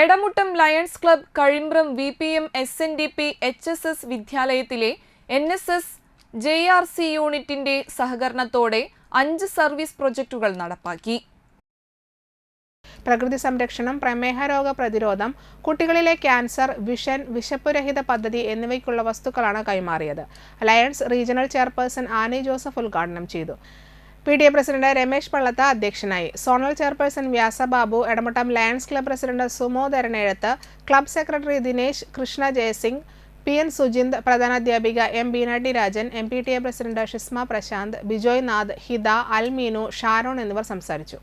Edamuttam Lions club Kazhimbram V P M S N D P H S S വിദ്യാലയത്തിലെ N S S J R C യൂണിറ്റിന്റെ സഹകരണത്തോടെ അഞ്ച് service പ്രൊജക്ടുകൾ നടപ്പാക്കി. പ്രകൃതി സംരക്ഷണം പ്രമേഹ രോഗ പ്രതിരോധം കുട്ടികളിലെ ക്യാൻസർ വിഷൻ വിശപ്പുരഹിത പദ്ധതി എന്നിവയ്ക്കുള്ള വസ്തുക്കളാണ് കൈമാറിയത്. Lions regional chairperson Annie Joseph ഉദ്ഘാടനം ചെയ്തു. P D A president Ramesh Pallath അധ്യക്ഷനായി. Zonal chairperson Vyasababu Edamuttam Lions club president Sumodharan എഴുത്ത് club secretary Dinesh Krishna Jayasingh P N Sujinth പ്രധാനാധ്യാപിക M Beenatti Rajan M P T A president Shisma Prashanth Bijoy Nath Hitha Almeenu Sharon എന്നിവർ സംസാരിച്ചു.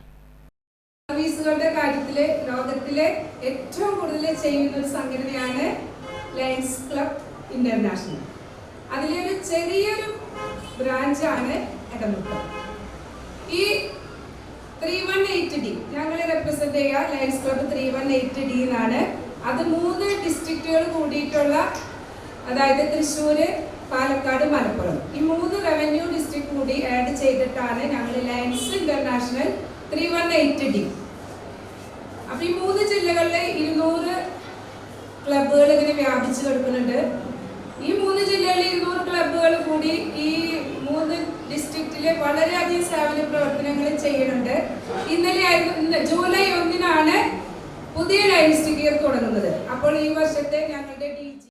സർവീസുകളുടെ കാര്യത്തിൽ ലോകത്തിലെ ഏറ്റവും കൂടുതൽ ചെയ്യുന്ന ഒരു സംഘടനയാണ് ലയൺസ് ക്ലബ് ഇന്റർനാഷണൽ. അതിലൊരു ചെറിയൊരു ബ്രാഞ്ചാണ് എടമുട്ടം. ഈ ത്രീ വൺ എയ്റ്റ് ഡി ഞങ്ങൾ റെപ്രസെന്റ് ചെയ്യുക. Lions club three one eight D എന്നാണ് അത് മൂന്ന് ഡിസ്ട്രിക്റ്റുകൾ കൂടിയിട്ടുള്ള അതായത് തൃശ്ശൂര് പാലക്കാട് മലപ്പുറം. ഈ മൂന്ന് റവന്യൂ ഡിസ്ട്രിക്ട് കൂടി ആഡ് ചെയ്തിട്ടാണ് ഞങ്ങൾ Lions International three one eight D അപ്പൊ ഈ മൂന്ന് ജില്ലകളിലെ ഇരുന്നൂറ് ക്ലബുകൾ ഇങ്ങനെ വ്യാപിച്ചു കിടക്കുന്നുണ്ട്. ഈ മൂന്ന് ജില്ലകളിലെ ഇരുന്നൂറ് ക്ലബുകൾ കൂടി ഈ മൂന്ന് ഡിസ്ട്രിക്റ്റിൽ വളരെയധികം സേവന പ്രവർത്തനങ്ങൾ ചെയ്യുന്നുണ്ട്. ഇന്നലെ ആയിരുന്നു ഇന്ന് ജൂലൈ ഒന്നിനാണ് പുതിയ ലൈൻസ് ഗിയർ തുടങ്ങുന്നത്. അപ്പോൾ ഈ വർഷത്തെ ഞങ്ങളുടെ